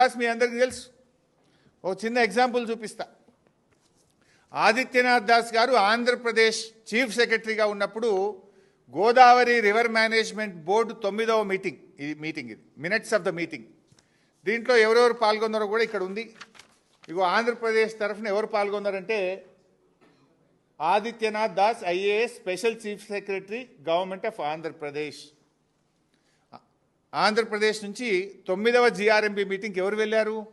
మీ అందరికీ తెలుసు. ఒక చిన్న ఎగ్జాంపుల్ చూపిస్తా. ఆదిత్యనాథ్ దాస్ గారు ఆంధ్రప్రదేశ్ చీఫ్ సెక్రటరీగా ఉన్నప్పుడు గోదావరి రివర్ మేనేజ్మెంట్ బోర్డు తొమ్మిదవ మీటింగ్ ఇది మీటింగ్ ఇది మినిట్స్ ఆఫ్ ద మీటింగ్. దీంట్లో ఎవరెవరు పాల్గొన్నారో కూడా ఇక్కడ ఉంది. ఇగో ఆంధ్రప్రదేశ్ తరఫున ఎవరు పాల్గొన్నారంటే Adityanath Das IAS special chief secretary government of Andhra Pradesh. Andhra Pradesh నుంచి తొమ్మిదవ జిఆర్ఎంబి మీటింగ్కి ఎవరు వెళ్ళారు?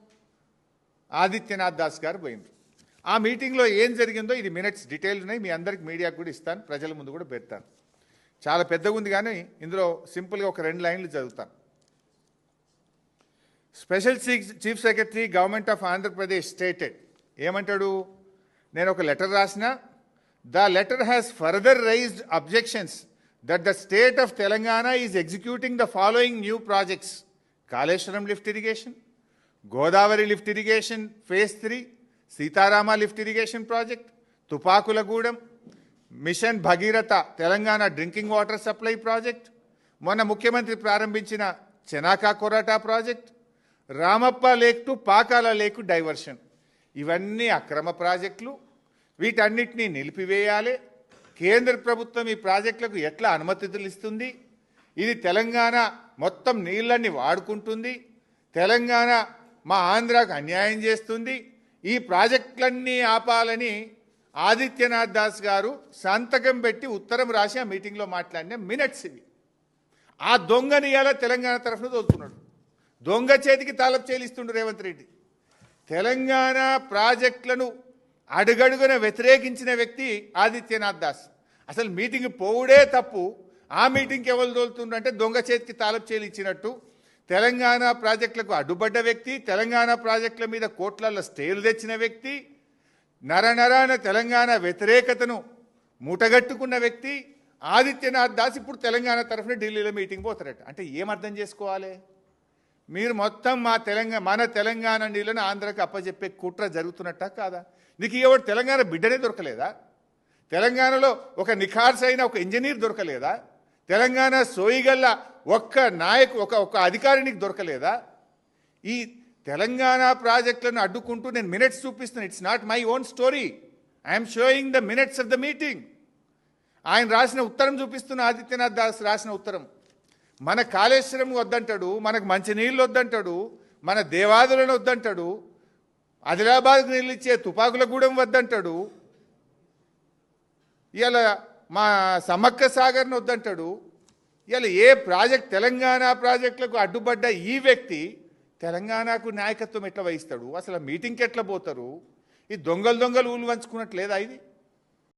ఆదిత్యనాథ్ దాస్ గారు పోయింది ఆ మీటింగ్లో ఏం జరిగిందో ఇది మినిట్స్ డీటెయిల్ ఉన్నాయి. మీ అందరికి మీడియాకు కూడా ఇస్తాను. ప్రజల ముందు కూడా పెడతాను. చాలా పెద్దగా ఉంది కానీ ఇందులో సింపుల్గా ఒక రెండు లైన్లు చదువుతాను. Special chief secretary government of Andhra Pradesh stated. ఏమంటాడు? నేను ఒక లెటర్ రాసిన the letter has further raised objections that the state of Telangana is executing the following new projects Kaleshwaram lift irrigation Godavari lift irrigation phase three Sitarama lift irrigation project Tupakulagudem mission Bhagiratha Telangana drinking water supply project మొన్న ముఖ్యమంత్రి ప్రారంభించిన Chanaka Korata project Ramappa lake to Pakala lake diversion ఇవన్నీ అక్రమ ప్రాజెక్టులు వీటన్నిటినీ నిలిపివేయాలి. కేంద్ర ప్రభుత్వం ఈ ప్రాజెక్టులకు ఎట్లా అనుమతులు ఇస్తుంది? ఇది తెలంగాణ మొత్తం నీళ్ళన్ని వాడుకుంటుంది. తెలంగాణ మా ఆంధ్రాకు అన్యాయం చేస్తుంది. ఈ ప్రాజెక్టులన్నీ ఆపాలని ఆదిత్యనాథ్ దాస్ గారు సంతకం పెట్టి ఉత్తరం రాసి ఆ మీటింగ్లో మాట్లాడిన మినిట్స్ ఇవి. ఆ దొంగని ఇలా తెలంగాణ తరఫున తోలుతున్నాడు. దొంగ చేతికి తాలపు చేలిస్తుండు రేవంత్ రెడ్డి. తెలంగాణ ప్రాజెక్టులను అడుగడుగున వ్యతిరేకించిన వ్యక్తి ఆదిత్యనాథ్ దాస్. అసలు మీటింగ్ పోవుడే తప్పు. ఆ మీటింగ్కి ఎవరు తోలుతుండ్రు అంటే దొంగ చేతికి తాలపు చేలు ఇచ్చినట్టు. తెలంగాణ ప్రాజెక్టులకు అడ్డుపడ్డ వ్యక్తి తెలంగాణ ప్రాజెక్టుల మీద కోట్లలో స్టేలు తెచ్చిన వ్యక్తి నరనరాన తెలంగాణ వ్యతిరేకతను మూటగట్టుకున్న వ్యక్తి ఆదిత్యనాథ్ దాస్ ఇప్పుడు తెలంగాణ తరఫున ఢిల్లీలో మీటింగ్ పోతారట. అంటే ఏమర్థం చేసుకోవాలి? మీరు మొత్తం మా తెలంగాణ మన తెలంగాణ నీళ్ళను ఆంధ్రాకి అప్పచెప్పే కుట్ర జరుగుతున్నట్ట కాదా? నీకు ఎవడు తెలంగాణ బిడ్డనే దొరకలేదా? తెలంగాణలో ఒక నిఖార్స్ అయిన ఒక ఇంజనీర్ దొరకలేదా? తెలంగాణ సోయిగల్ల ఒక్క నాయకు ఒక ఒక అధికారినికి దొరకలేదా? ఈ తెలంగాణ ప్రాజెక్టులను అడ్డుకుంటూ నేను మినిట్స్ చూపిస్తున్నాను. It's not my own story I'm showing the minutes of the meeting ఆయన రాసిన ఉత్తరం చూపిస్తున్న ఆదిత్యనాథ్ దాస్ రాసిన ఉత్తరం. మన కాళేశ్వరం వద్దంటాడు మనకు మంచి నీళ్ళు వద్దంటాడు మన దేవాదులను వద్దంటాడు ఆదిలాబాద్కు నీళ్ళు ఇచ్చే తుపాకులగూడెం వద్దంటాడు ఇలా మా సమ్మక్క సాగర్ను వద్దంటాడు ఇలా ఏ ప్రాజెక్ట్ తెలంగాణ ప్రాజెక్టులకు అడ్డుపడ్డ ఈ వ్యక్తి తెలంగాణకు నాయకత్వం ఎట్లా వహిస్తాడు? అసలు మీటింగ్కి ఎట్లా పోతారు? ఈ దొంగలు దొంగలు ఊళ్ళు వంచుకున్నట్లేదా ఇది?